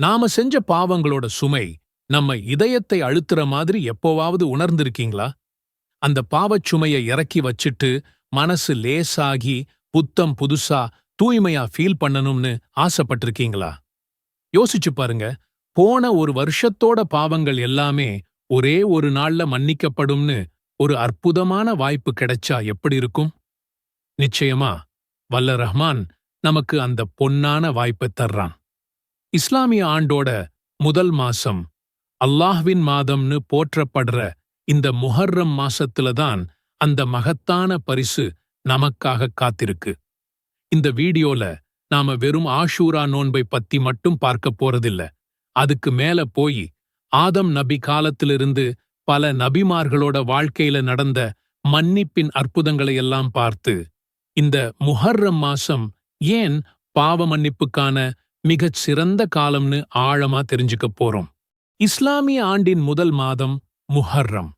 நாம செஞ்ச பாவங்களோட சுமை நம்ம இதயத்தை அழுத்துற மாதிரி எப்போவாவது உணர்ந்திருக்கீங்களா? அந்த பாவச் சுமையை இறக்கி வச்சிட்டு மனசு லேசாகி புத்தம் புதுசா தூய்மையா ஃபீல் பண்ணணும்னு ஆசைப்பட்டிருக்கீங்களா? யோசிச்சு பாருங்க. போன ஒரு வருஷத்தோட பாவங்கள் எல்லாமே ஒரே ஒரு நாள்ல மன்னிக்கப்படும்னு ஒரு அற்புதமான வாய்ப்பு கிடைச்சா எப்படி இருக்கும்? நிச்சயமா வல்ல ரஹ்மான் நமக்கு அந்த பொன்னான வாய்ப்பை தர்றான். இஸ்லாமிய ஆண்டோட முதல் மாசம். அல்லாஹ்வின் மாதம்னு போற்றப்படுற இந்த முஹர்ரம் மாசத்துல தான் அந்த மகத்தான பரிசு நமக்காக காத்திருக்கு. இந்த வீடியோல நாம வெறும் ஆஷூரா நோன்பை பத்தி மட்டும் பார்க்க போறதில்ல. அதுக்கு மேல போய் ஆதம் நபி காலத்திலிருந்து பல நபிமார்களோட வாழ்க்கையில நடந்த மன்னிப்பின் அற்புதங்களை எல்லாம் பார்த்து இந்த முஹர்ரம் மாசம் ஏன் பாவ மன்னிப்புக்கான மிகச் சிறந்த காலம்னு ஆழமா தெரிஞ்சுக்க போறோம். இஸ்லாமிய ஆண்டின் முதல் மாதம் முஹர்ரம்.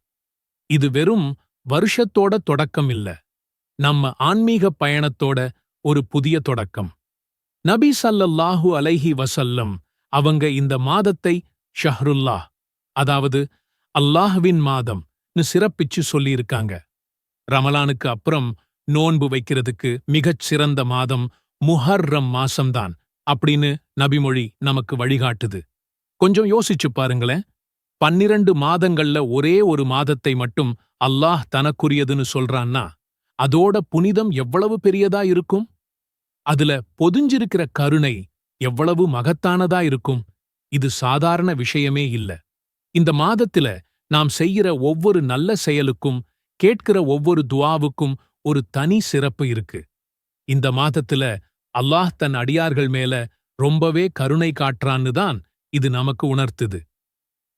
இது வெறும் வருஷத்தோட தொடக்கம் இல்ல. நம்ம ஆன்மீக பயணத்தோட ஒரு புதிய தொடக்கம். நபி சல்லல்லாஹு அலைஹி வசல்லம் அவங்க இந்த மாதத்தை ஷஹ்ருல்லா அதாவது அல்லாஹ்வின் மாதம்னு சிறப்பிச்சு சொல்லியிருக்காங்க. ரமலானுக்கு அப்புறம் நோன்பு வைக்கிறதுக்கு மிகச் சிறந்த மாதம் முஹர்ரம் மாசம்தான். அப்படின்னு நபிமொழி நமக்கு வழிகாட்டுது. கொஞ்சம் யோசிச்சு பாருங்களேன். பன்னிரண்டு மாதங்கள்ல ஒரே ஒரு மாதத்தை மட்டும் அல்லாஹ் தனக்குரியதுன்னு சொல்றான்னா அதோட புனிதம் எவ்வளவு பெரியதா இருக்கும்? அதுல பொதிஞ்சிருக்கிற கருணை எவ்வளவு மகத்தானதா இருக்கும்? இது சாதாரண விஷயமே இல்ல. இந்த மாதத்துல நாம் செய்கிற ஒவ்வொரு நல்ல செயலுக்கும் கேட்கிற ஒவ்வொரு துவாவுக்கும் ஒரு தனி சிறப்பு இருக்கு. இந்த மாதத்துல அல்லாஹ் தன் அடியார்கள் மேல ரொம்பவே கருணை காட்டுறான்னு தான் இது நமக்கு உணர்த்துது.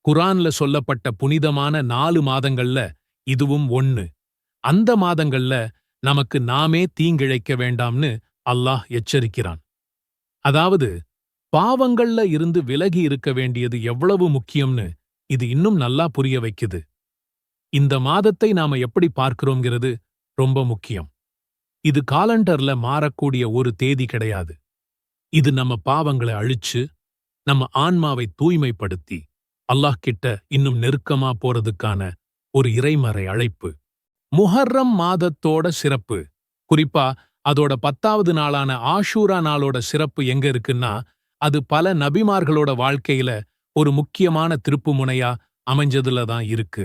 குரான்ல சொல்லப்பட்ட புனிதமான நாலு மாதங்கள்ல இதுவும் ஒன்னு அந்த மாதங்கள்ல நமக்கு நாமே தீங்கிழைக்க வேண்டாம்னு அல்லாஹ் எச்சரிக்கிறான். அதாவது பாவங்கள்ல இருந்து விலகி இருக்க வேண்டியது எவ்வளவு முக்கியம்னு இது இன்னும் நல்லா புரிய வைக்குது. இந்த மாதத்தை நாம எப்படி பார்க்கிறோங்கிறது ரொம்ப முக்கியம். இது காலண்டர்ல மாறக்கூடிய ஒரு தேதி கிடையாது. இது நம்ம பாவங்களை அழிச்சு நம்ம ஆன்மாவை தூய்மைப்படுத்தி அல்லாஹ் கிட்ட இன்னும் நெருக்கமா போறதுக்கான ஒரு இறைமறை அழைப்பு. முஹர்ரம் மாதத்தோட சிறப்பு. குறிப்பா அதோட பத்தாவது நாளான ஆஷூரா நாளோட சிறப்பு எங்க இருக்குன்னா அது பல நபிமார்களோட வாழ்க்கையில ஒரு முக்கியமான திருப்புமுனையா அமைஞ்சதுல தான் இருக்கு.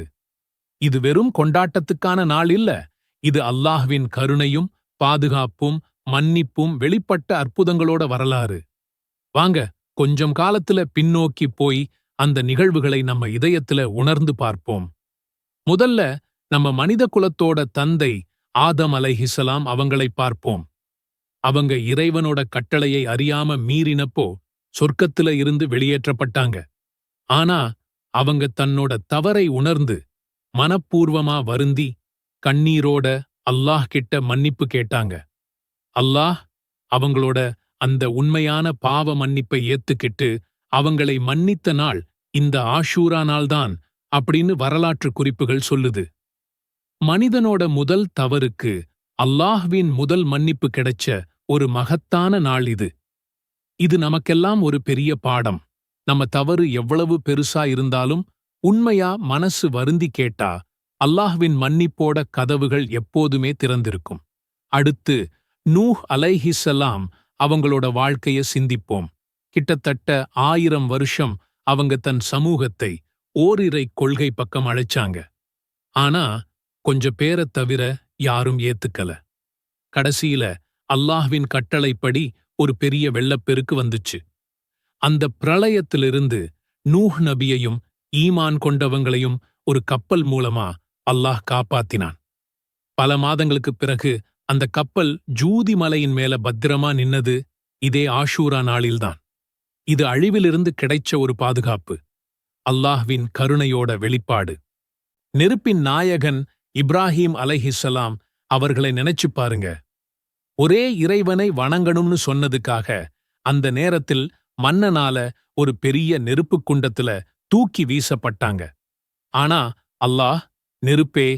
இது வெறும் கொண்டாட்டத்துக்கான நாள் இல்ல இது அல்லாஹ்வின் கருணையும் பாதுகாப்பும் மன்னிப்பும் வெளிப்பட்ட அற்புதங்களோட வரலாறு. வாங்க கொஞ்சம் காலத்துல பின்னோக்கி போய் அந்த நிகழ்வுகளை நம்ம இதயத்துல உணர்ந்து பார்ப்போம். முதல்ல நம்ம மனித குலத்தோட தந்தை ஆதம் அலைஹிசலாம் அவங்களை பார்ப்போம். அவங்க இறைவனோட கட்டளையை அறியாம மீறினப்போ சொர்க்கத்துல இருந்து வெளியேற்றப்பட்டாங்க. ஆனா அவங்க தன்னோட தவறை உணர்ந்து மனப்பூர்வமா வருந்தி கண்ணீரோட அல்லாஹ் கிட்ட மன்னிப்பு கேட்டாங்க. அல்லாஹ் அவங்களோட அந்த உண்மையான பாவ மன்னிப்பை ஏத்துக்கிட்டு அவங்களை மன்னித்த நாள் இந்த ஆஷூரா நாள்தான் அப்படின்னு வரலாற்று குறிப்புகள் சொல்லுது. மனிதனோட முதல் தவறுக்கு அல்லாஹ்வின் முதல் மன்னிப்பு கிடைச்ச ஒரு மகத்தான நாள் இது. இது நமக்கெல்லாம் ஒரு பெரிய பாடம். நம்ம தவறு எவ்வளவு பெருசா இருந்தாலும் உண்மையா மனசு வருந்தி கேட்டா அல்லாஹ்வின் மன்னிப்போட கதவுகள் எப்போதுமே திறந்திருக்கும். அடுத்து நூஹ் அலைஹிசலாம் அவங்களோட வாழ்க்கைய சிந்திப்போம். கிட்டத்தட்ட ஆயிரம் வருஷம் அவங்க தன் சமூகத்தை ஓரிரை கொள்கை பக்கம் அழைச்சாங்க. ஆனா கொஞ்ச பேரத் தவிர யாரும் ஏத்துக்கல. கடைசியில அல்லாஹ்வின் கட்டளைப்படி ஒரு பெரிய வெள்ளப்பெருக்கு வந்துச்சு. அந்த பிரளயத்திலிருந்து நூஹ் நபியையும் ஈமான் கொண்டவங்களையும் ஒரு கப்பல் மூலமா அல்லாஹ் காப்பாத்தினான். பல மாதங்களுக்குப் பிறகு அந்த கப்பல் ஜூதி மலையின் மேல பத்திரமா நின்னது இதே ஆஷூரா நாளில்தான். இது அழிவிலிருந்து கிடைச்ச ஒரு பாதுகாப்பு. அல்லாஹ்வின் கருணையோட வெளிப்பாடு. நெருப்பின் நாயகன் இப்ராஹீம் அலைஹிஸ்ஸலாம் அவர்களை நினைச்சு பாருங்க. ஒரே இறைவனை வணங்கணும்னு சொன்னதுக்காக அந்த நேரத்தில் மன்னனால ஒரு பெரிய நெருப்புக் குண்டத்துல தூக்கி வீசப்பட்டாங்க. ஆனா அல்லாஹ் நெருப்பே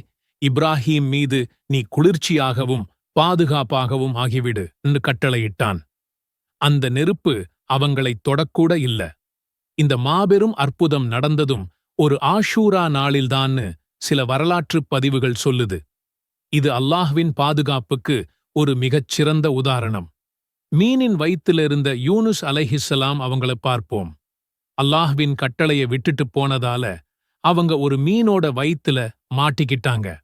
இப்ராஹீம் மீது நீ குளிர்ச்சியாகவும் பாதுகாப்பாகவும் ஆகிவிடு என்று கட்டளையிட்டான். அந்த நெருப்பு அவங்களைத் தொடக்கூட இல்ல. இந்த மாபெரும் அற்புதம் நடந்ததும் ஒரு ஆஷூரா நாளில்தான்னு சில வரலாற்றுப் பதிவுகள் சொல்லுது. இது அல்லாஹ்வின் பாதுகாப்புக்கு ஒரு மிகச் சிறந்த உதாரணம். மீனின் வயிற்றிலிருந்த யூனுஸ் அலைஹிஸ்ஸலாம் அவங்கள பார்ப்போம். அல்லாஹ்வின் கட்டளையை விட்டுட்டு போனதால அவங்க ஒரு மீனோட வயித்துல மாட்டிக்கிட்டாங்க.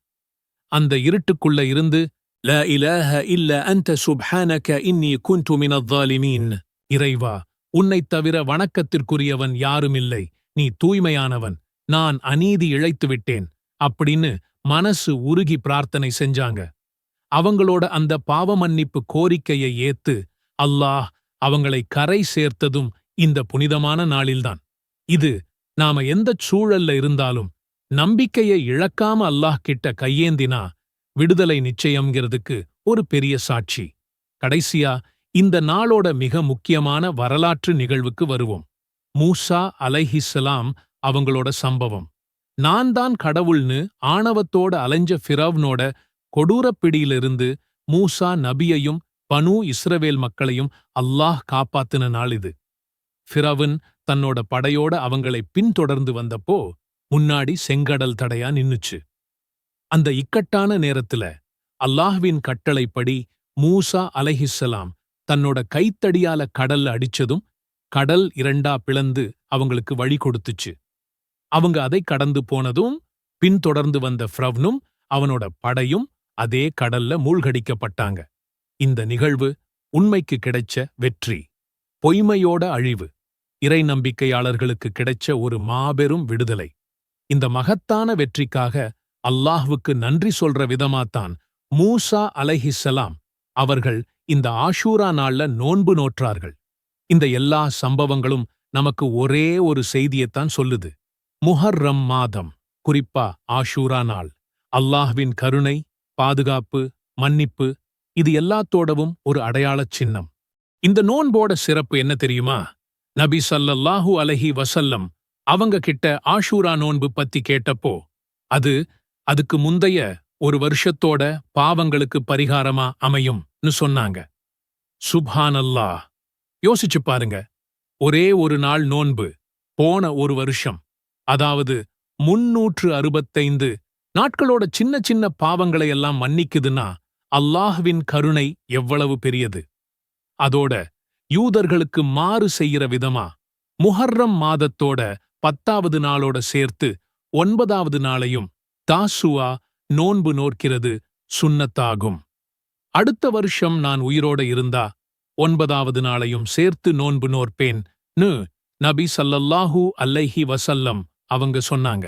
அந்த இருட்டுக்குள்ள இருந்து ல இலஹ இல்ல அந்த சுப்ஹானக இன்னி குண்டு மினத்தாலிமீன் இறைவா உன்னைத் தவிர வணக்கத்திற்குரியவன் யாருமில்லை. நீ தூய்மையானவன். நான் அநீதி இழைத்து விட்டேன். அப்படின்னு மனசு உருகி பிரார்த்தனை செஞ்சாங்க. அவங்களோட அந்த பாவமன்னிப்பு கோரிக்கையை ஏத்து அல்லாஹ் அவங்களை கரை சேர்த்ததும் இந்த புனிதமான நாளில்தான். இது நாம எந்தச் சூழல்ல இருந்தாலும் நம்பிக்கையை இழக்காம அல்லாஹ் கிட்ட கையேந்தினா விடுதலை நிச்சயம்ங்கிறதுக்கு ஒரு பெரிய சாட்சி. கடைசியா இந்த நாளோட மிக முக்கியமான வரலாற்று நிகழ்வுக்கு வருவோம். மூசா அலைஹிஸ்ஸலாம் அவங்களோட சம்பவம். நான் தான் கடவுள்னு ஆணவத்தோட அலைஞ்ச ஃபிரவ்னோட கொடூரப் பிடியிலிருந்து மூசா நபியையும் பனு இஸ்ரவேல் மக்களையும் அல்லாஹ் காப்பாத்தின நாள் இது. ஃபிரவன் தன்னோட படையோட அவங்களை பின்தொடர்ந்து வந்தப்போ முன்னாடி செங்கடல் தடையா நின்னுச்சு. அந்த இக்கட்டான நேரத்துல அல்லாஹ்வின் கட்டளைப்படி மூசா அலஹிஸ்ஸலாம் தன்னோட கைத்தடியால கடல்ல அடிச்சதும் கடல் இரண்டா பிளந்து அவங்களுக்கு வழி கொடுத்துச்சு. அவங்க அதை கடந்து போனதும் பின்தொடர்ந்து வந்த ஃப்ரவ்னும் அவனோட படையும் அதே கடல்ல மூழ்கடிக்கப்பட்டாங்க. இந்த நிகழ்வு உண்மைக்கு கிடைச்ச வெற்றி பொய்மையோட அழிவு. இறை நம்பிக்கையாளர்களுக்கு கிடைச்ச ஒரு மாபெரும் விடுதலை. இந்த மகத்தான வெற்றிக்காக அல்லாஹ்வுக்கு நன்றி சொல்ற விதமாத்தான் மூசா அலைஹிஸ்ஸலாம் அவர்கள் இந்த ஆஷூரா நாள்ல நோன்பு நோற்றார்கள். இந்த எல்லா சம்பவங்களும் நமக்கு ஒரே ஒரு செய்தியைத்தான் சொல்லுது. முஹர்ரம் மாதம் குறிப்பா ஆஷூரா நாள். அல்லாஹ்வின் கருணை பாதுகாப்பு மன்னிப்பு இது எல்லாத்தோடவும் ஒரு அடையாளச் சின்னம். இந்த நோன்போட சிறப்பு என்ன தெரியுமா? நபி சல்லல்லாஹு அலஹி வசல்லம் அவங்க கிட்ட ஆஷூரா நோன்பு பத்தி கேட்டப்போ அது அதுக்கு முந்தைய ஒரு வருஷத்தோட பாவங்களுக்கு பரிகாரமா அமையும்னு சொன்னாங்க. சுப்ஹானல்லாஹ். யோசிச்சு பாருங்க. ஒரே ஒரு நாள் நோன்பு போன ஒரு வருஷம். அதாவது முன்னூற்று அறுபத்தைந்து நாட்களோட சின்ன சின்ன பாவங்களை எல்லாம் மன்னிக்குதுன்னா அல்லாஹ்வின் கருணை எவ்வளவு பெரியது. அதோட யூதர்களுக்கு மாறு செய்கிற விதமா? முஹர்ரம் மாதத்தோட பத்தாவது நாளோட சேர்த்து ஒன்பதாவது நாளையும் தாசுவா நோன்பு நோக்கிறது சுன்னத்தாகும் அடுத்த வருஷம் நான் உயிரோட இருந்தா ஒன்பதாவது நாளையும் சேர்த்து நோன்பு நோற்பேன்னு நபி சல்லல்லாஹூ அல்லைஹி வசல்லம் அவங்க சொன்னாங்க.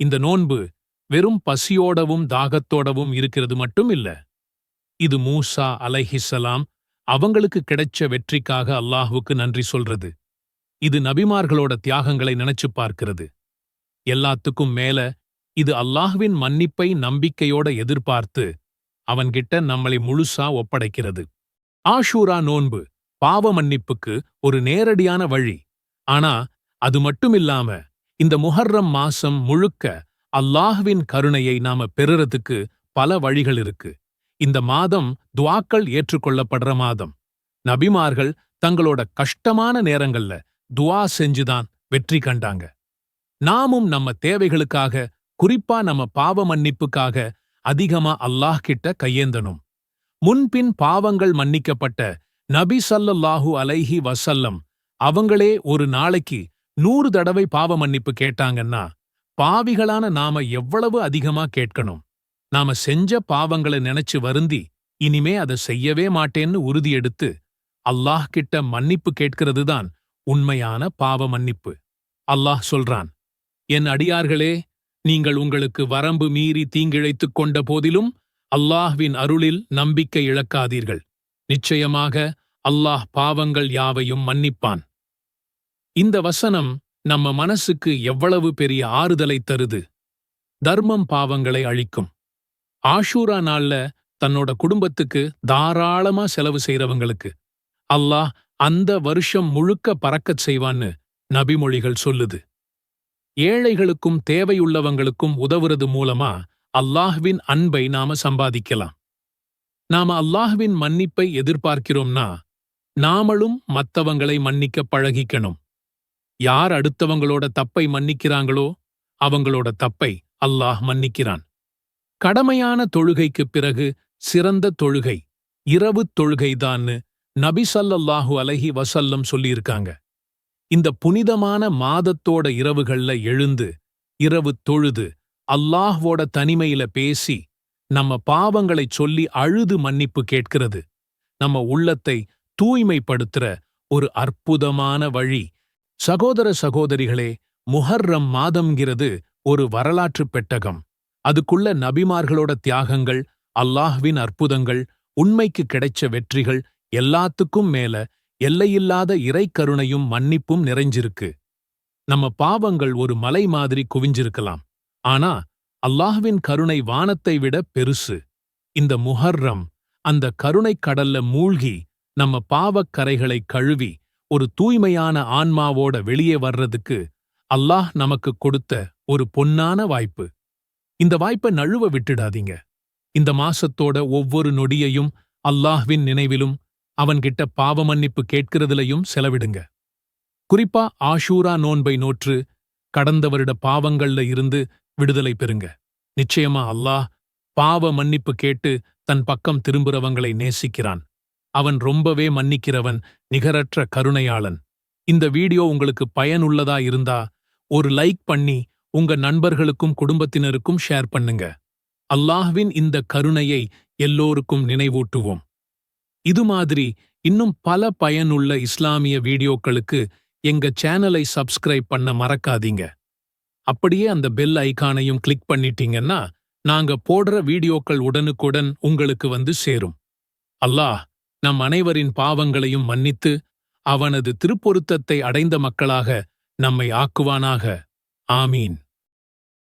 இந்த நோன்பு வெறும் பசியோடவும் தாகத்தோடவும் இருக்கிறது மட்டும் இல்ல. இது மூசா அலைஹிஸ்ஸலாம் அவங்களுக்கு கிடைச்ச வெற்றிக்காக அல்லாஹுவுக்கு நன்றி சொல்றது. இது நபிமார்களோட தியாகங்களை நினைச்சு பார்க்கிறது. எல்லாத்துக்கும் மேல இது அல்லாஹ்வின் மன்னிப்பை நம்பிக்கையோட எதிர்பார்த்து அவன்கிட்ட நம்மளை முழுசா ஒப்படைக்கிறது. ஆஷூரா நோன்பு பாவ மன்னிப்புக்கு ஒரு நேரடியான வழி. ஆனா அது மட்டுமில்லாம இந்த முஹர்ரம் மாசம் முழுக்க அல்லாஹ்வின் கருணையை நாம பெறுறதுக்கு பல வழிகள் இருக்கு. இந்த மாதம் துவாக்கள் ஏற்றுக்கொள்ளப்படுற மாதம். நபிமார்கள் தங்களோட கஷ்டமான நேரங்கள்ல துவா செஞ்சுதான் வெற்றி கண்டாங்க. நாமும் நம்ம தேவைகளுக்காக குறிப்பா நம்ம பாவ மன்னிப்புக்காக அதிகமா அல்லாஹ் கிட்ட கையேந்தனும் முன்பின் பாவங்கள் மன்னிக்கப்பட்ட நபி சல்லல்லாஹு அலைஹி வசல்லம் அவங்களே ஒரு நாளைக்கு நூறு தடவை பாவ மன்னிப்பு கேட்டாங்கன்னா பாவிகளான நாம எவ்வளவு அதிகமா கேட்கணும்? நாம செஞ்ச பாவங்களை நினைச்சு வருந்தி இனிமே அதை செய்யவே மாட்டேன்னு உறுதியெடுத்து அல்லாஹ் கிட்ட மன்னிப்பு கேட்கிறதுதான் உண்மையான பாவ மன்னிப்பு. அல்லாஹ் சொல்றான் என் அடியார்களே நீங்கள் உங்களுக்கு வரம்பு மீறி தீங்கிழைத்துக் கொண்ட போதிலும் அல்லாஹ்வின் அருளில் நம்பிக்கை இழக்காதீர்கள். நிச்சயமாக அல்லாஹ் பாவங்கள் யாவையும் மன்னிப்பான். இந்த வசனம் நம்ம மனசுக்கு எவ்வளவு பெரிய ஆறுதலை தருது. தர்மம் பாவங்களை அழிக்கும். ஆஷூரா நாள்ல தன்னோட குடும்பத்துக்கு தாராளமா செலவு செய்றவங்களுக்கு அல்லாஹ் அந்த வருஷம் முழுக்க பறக்கச் செய்வான்னு நபிமொழிகள் சொல்லுது. ஏழைகளுக்கும் தேவையுள்ளவங்களுக்கும் உதவுறது மூலமா அல்லாஹ்வின் அன்பை நாம சம்பாதிக்கலாம். நாம அல்லாஹ்வின் மன்னிப்பை எதிர்பார்க்கிறோம்னா நாமளும் மத்தவங்களை மன்னிக்க பழகிக்கணும். யார் அடுத்தவங்களோட தப்பை மன்னிக்கிறாங்களோ அவங்களோட தப்பை அல்லாஹ் மன்னிக்கிறான். கடமையான தொழுகைக்குப் பிறகு சிறந்த தொழுகை இரவு தொழுகைதான்னு நபி ஸல்லல்லாஹு அலைஹி வசல்லம் சொல்லியிருக்காங்க. இந்த புனிதமான மாதத்தோட இரவுகள்ல எழுந்து இரவு தொழுது அல்லாஹ்வோட தனிமையில பேசி நம்ம பாவங்களைச் சொல்லி அழுது மன்னிப்பு கேட்கிறது. நம்ம உள்ளத்தை தூய்மைப்படுத்துற ஒரு அற்புதமான வழி. சகோதர சகோதரிகளே முஹர்ரம் மாதம்ங்கிறது ஒரு வரலாற்றுப் பெட்டகம். அதுக்குள்ள நபிமார்களோட தியாகங்கள் அல்லாஹ்வின் அற்புதங்கள் உண்மைக்கு கிடைச்ச வெற்றிகள் எல்லாத்துக்கும் மேல எல்லையில்லாத இறைக்கருணையும் மன்னிப்பும் நிறைஞ்சிருக்கு. நம்ம பாவங்கள் ஒரு மலை மாதிரி குவிஞ்சிருக்கலாம். ஆனா அல்லாஹ்வின் கருணை வானத்தை விட பெருசு. இந்த முஹர்ரம் அந்த கருணைக் கடல்ல மூழ்கி நம்ம பாவக்கரைகளை கழுவி ஒரு தூய்மையான ஆன்மாவோட வெளியே வர்றதுக்கு அல்லாஹ் நமக்கு கொடுத்த ஒரு பொன்னான வாய்ப்பு. இந்த வாய்ப்பை நழுவ விட்டுடாதீங்க. இந்த மாசத்தோட ஒவ்வொரு நொடியையும் அல்லாஹ்வின் நினைவிலும் அவன்கிட்ட பாவ மன்னிப்பு கேட்கிறதுலையும் செலவிடுங்க. குறிப்பா ஆஷூரா நோன்பை நோற்று கடந்த வருட பாவங்கள்ல இருந்து விடுதலை பெறுங்க. நிச்சயமா அல்லாஹ் பாவ மன்னிப்பு கேட்டு தன் பக்கம் திரும்புறவங்களை நேசிக்கிறான். அவன் ரொம்பவே மன்னிக்கிறவன் நிகரற்ற கருணையாளன். இந்த வீடியோ உங்களுக்கு பயனுள்ளதா இருந்தா ஒரு லைக் பண்ணி உங்க நண்பர்களுக்கும் குடும்பத்தினருக்கும் ஷேர் பண்ணுங்க. அல்லாஹ்வின் இந்த கருணையை எல்லோருக்கும் நினைவூட்டுவோம். இது மாதிரி இன்னும் பல பயனுள்ள இஸ்லாமிய வீடியோக்களுக்கு எங்க சேனலை சப்ஸ்கிரைப் பண்ண மறக்காதீங்க. அப்படியே அந்த பெல் ஐக்கானையும் கிளிக் பண்ணிட்டீங்கன்னா நாங்க போடுற வீடியோக்கள் உடனுக்குடன் உங்களுக்கு வந்து சேரும். அல்லாஹ் நம் அனைவரின் பாவங்களையும் மன்னித்து அவனது திருப்பொருத்தத்தை அடைந்த மக்களாக நம்மை ஆக்குவானாக. ஆமீன்